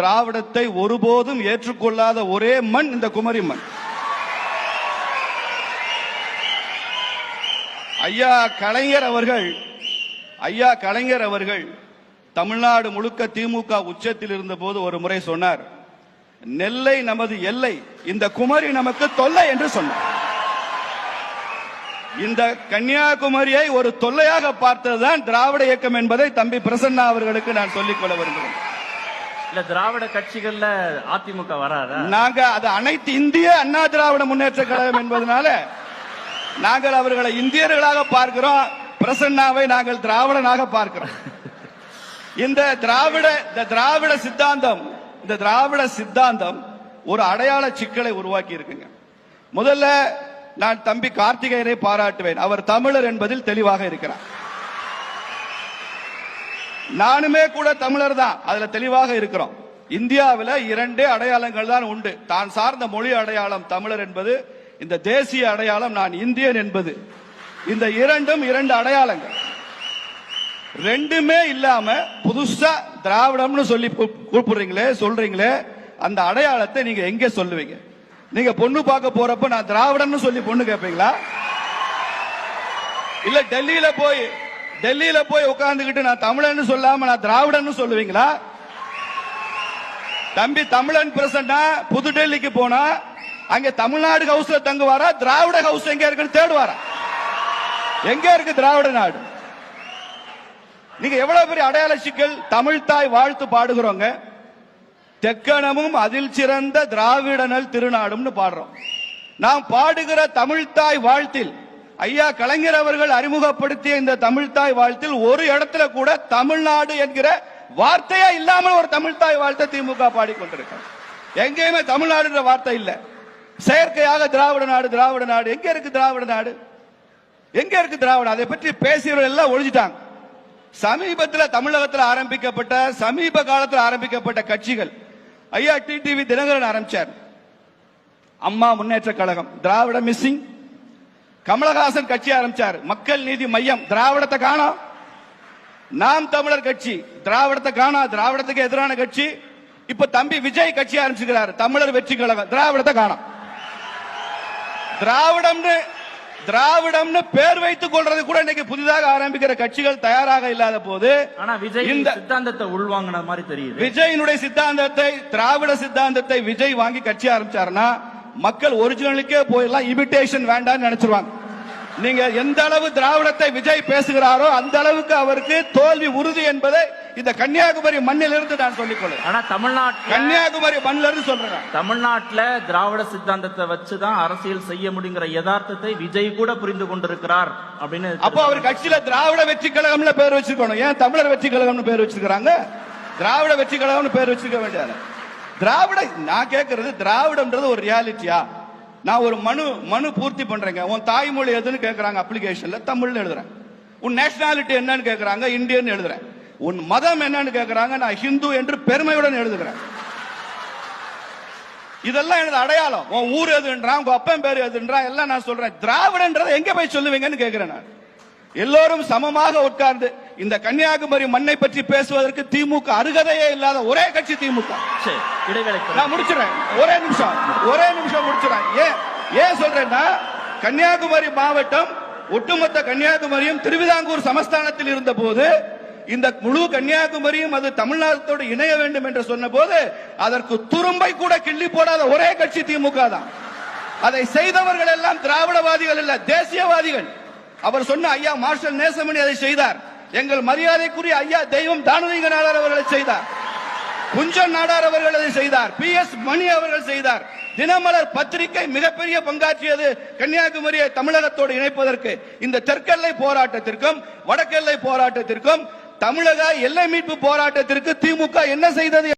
திராவிடத்தை ஒருபோதும் ஏற்றுக்கொள்ளாத ஒரே மண் இந்த குமரி மண். ஐயா கலைஞர் அவர்கள் ஐயா கலைஞர் அவர்கள் தமிழ்நாடு முழுக்க திமுக உச்சத்தில் இருந்தபோது ஒரு முறை சொன்னார் நெல்லை நமது எல்லை இந்த குமரி நமக்கு தொல்லை என்று சொன்னார். இந்த கன்னியாகுமரியை ஒரு தொல்லையாக பார்த்ததுதான் திராவிட இயக்கம் என்பதை தம்பி பிரசன்னா அவர்களுக்கு நான் சொல்லிக் கொள்ள விரும்புகிறேன். இல்ல திராவிட கட்சிகள்ல அதிமுக வராதா? நாங்க அது அனைத்து இந்திய அண்ணா திராவிட முன்னேற்ற கழகம் என்பதனால நாங்கள் அவர்களை இந்தியர்களாக பார்க்கிறோம். பிரசன்னாவை நாங்கள் திராவிடனாக பார்க்கிறோம். இந்த திராவிட இந்த திராவிட சித்தாந்தம் இந்த திராவிட சித்தாந்தம் ஒரு அடையாள சிக்கலை உருவாக்கி இருக்குங்க. முதல்ல நான் தம்பி கார்த்திகேயனை பாராட்டுவேன். அவர் தமிழர் என்பதில் தெளிவாக இருக்கிறார். நானுமே கூட தமிழர் தான். அதுல தெளிவாக இருக்கிறோம். இந்தியாவில் இரண்டே அடையாளங்கள் தான் உண்டு. தான் சார்ந்த மொழி அடையாளம் தமிழர் என்பது இந்த தேசிய அடையாளம் நான் இந்தியன் என்பது. இந்த இரண்டும் இரண்டு அடையாளங்கள். ரெண்டுமே இல்லாம புதுசா திராவிடம்னு சொல்லி கூப்பிடுறீங்களே சொல்றீங்களே அந்த அடையாளத்தை நீங்க எங்க சொல்லுவீங்க? நீங்க பொண்ணு பார்க்க போறப்ப நான் திராவிடம்னு சொல்லி பொண்ணு கேட்பீங்களா இல்ல டெல்லியில போய் டெல்லியில போய் உட்கார்ந்துகிட்டு நான் தமிழன்னு சொல்லாம நான் திராவிடன்னு சொல்லுவீங்களா? தம்பி தமிழன் பிரசன்னா புது டெல்லிக்கு போனா அங்க தமிழ்நாடு ஹவுஸ்ல தங்குவாரா? திராவிட ஹவுஸ் எங்க இருக்குன்னு தேடுவாரா? எங்க இருக்கு திராவிட நாடு? நீங்க எவ்வளவு பெரிய அடையாள சிக்கல்? தமிழ் தாய் வாழ்த்து பாடுகிறோங்க. தெக்கணமும் அதில் சிறந்த திராவிடனல் திருநாடும்னு பாடுறோம். நாம் பாடுகிற தமிழ்தாய் வாழ்த்தில் ஐயா கலைஞர் அவர்கள் அறிமுகப்படுத்திய இந்த தமிழ்தாய் வாழ்த்தில் ஒரு இடத்துல கூட தமிழ்நாடு என்கிற வார்த்தையா இல்லாமல் ஒரு தமிழ்த்தாய் வாழ்த்தை திமுக பாடிக்கொண்டிருக்க எங்கேயுமே தமிழ்நாடுன்ற வார்த்தை இல்ல. செயற்கையாக திராவிட நாடு திராவிட நாடு. எங்க இருக்கு திராவிட நாடு? எங்க இருக்கு திராவிடம் அதை பற்றி பேசியவர்கள் எல்லாம் ஒழிஞ்சிட்டாங்க. சமீபத்தில் தமிழகத்தில் ஆரம்பிக்கப்பட்ட சமீப காலத்தில் ஆரம்பிக்கப்பட்ட கட்சிகள். ஐயா டிடிவி தினகரன் ஆரம்பிச்சார். அம்மா முன்னேற்ற கழகம். திராவிட மிஸ்ஸிங் கமலஹாசன் கட்சி ஆரம்பிச்சார். மக்கள் நீதி மையம். திராவிடத்தை காணோம் நாம் தமிழர் கட்சி. திராவிடத்தை காணோம் திராவிடத்துக்கு எதிரான கட்சி. இப்ப தம்பி விஜய் கட்சி ஆரம்பிச்சுக்கிறார் தமிழர் வெற்றி கழகம். திராவிடத்தை காணோம் திராவிடம்னு திராவிடம்னு பேர் வைத்துக் கொள்றது கூட இன்னைக்கு புதிதாக ஆரம்பிக்கிற கட்சிகள் தயாராக இல்லாத போது ஆனா விஜய் இந்த சித்தாந்தத்தை உள்வாங்கின மாதிரி தெரியுது. விஜயினுடைய சித்தாந்தத்தை திராவிட சித்தாந்தத்தை விஜய் வாங்கி கட்சி ஆரம்பிச்சாருன்னா மக்கள் ஒரிஜினலுக்கே போயிடலாம். இமிடேஷன் வேண்டாம்னு நினைச்சிருவாங்க. நீங்க எந்த அளவு திராவிடத்தை விஜய் பேசுகிறாரோ அந்த அளவுக்கு அவருக்கு தோல்வி உறுதி என்பதை இந்த கன்னியாகுமரி மண்ணிலிருந்து நான் சொல்லிக் கொள்கிறேன். ஆனா தமிழ்நாட்டுல கன்னியாகுமரி மண்ணில இருந்து சொல்றேன். தமிழ்நாட்டுல திராவிட சித்தாந்தத்தை வச்சுதான் அரசியல் செய்ய முடியுங்கிற யதார்த்தத்தை விஜய் கூட புரிந்து கொண்டிருக்கிறார் அப்படின்னு அப்போ அவர் கட்சியில திராவிட வெற்றி கழகம்ல பேர் வச்சிருக்கணும். ஏன் தமிழர் வெற்றி கழகம்னு பேர் வச்சிருக்காங்க திராவிட வெற்றி கழகம்னு பேர் வச்சிருக்க வேண்டியது. திராவிட நான் கேட்கறது திராவிடம்ன்றது ஒரு ரியாலிட்டியா நான் ஒரு மனு மனு பூர்த்தி பண்றேங்க. உன் தாய்மொழி எதுன்னு கேட்கறாங்க அப்ளிகேஷன்ல தமிழ்னு எழுதுறேன். உன் நேஷனாலிட்டி என்னன்னு கேட்கறாங்க இந்தியன் எழுதுறேன். உன் மதம் என்னன்னு கேட்கறாங்க நான் ஹிந்து என்று பெருமையுடன் எழுதுகிறேன். இதெல்லாம் எனது அடையாளம். உன் ஊர் எதுன்றான் உங்க அப்பன் பேர் எதுன்றான் எல்லாம் நான் சொல்றேன். திராவிடன்றதை எங்க போய் சொல்லுவீங்கன்னு கேட்கிறேன் நான். எல்லோரும் சமமாக உட்கார்ந்து இந்த கன்னியாகுமரி மண்ணை பற்றி பேசுவதற்கு திமுக அருகதையே இல்லாத ஒரே கட்சி திமுக. நான் முடிச்சிடறேன். ஒரே நிமிஷம் ஒரே நிமிஷம் முடிச்சிடறேன். ஏன் ஏன் சொல்றேன்னா கன்னியாகுமரி மாவட்டம் ஒட்டுமொத்த கன்னியாகுமரியும் திருவிதாங்கூர் சமஸ்தானத்தில் இருந்த போது இந்த முழு கன்னியாகுமரியும் அது தமிழ்நாட்டோடு இணைய வேண்டும் என்று சொன்ன போது அதற்கு துரும்பை கூட கிள்ளி போடாத ஒரே கட்சி திமுக தான். அதை செய்தவர்கள் எல்லாம் திராவிடவாதிகள் இல்ல தேசியவாதிகள். அவர் சொன்ன ஐயா மார்ஷல் நேசமணி அதை செய்தார். எங்கள் மரியாதைக்குரிய ஐயா தெய்வம் தானுலிங்க நாடார் அவர்களை செய்தார். குஞ்சன் நாடார் அவர்கள் அதை செய்தார். பி எஸ் மணி அவர்கள் செய்தார். தினமலர் பத்திரிகை மிகப்பெரிய பங்காற்றியது கன்னியாகுமரியை தமிழகத்தோடு இணைப்பதற்கு. இந்த தெற்கெல்லை போராட்டத்திற்கும் வடக்கெல்லை போராட்டத்திற்கும் தமிழக எல்லை மீட்பு போராட்டத்திற்கு திமுக என்ன செய்தது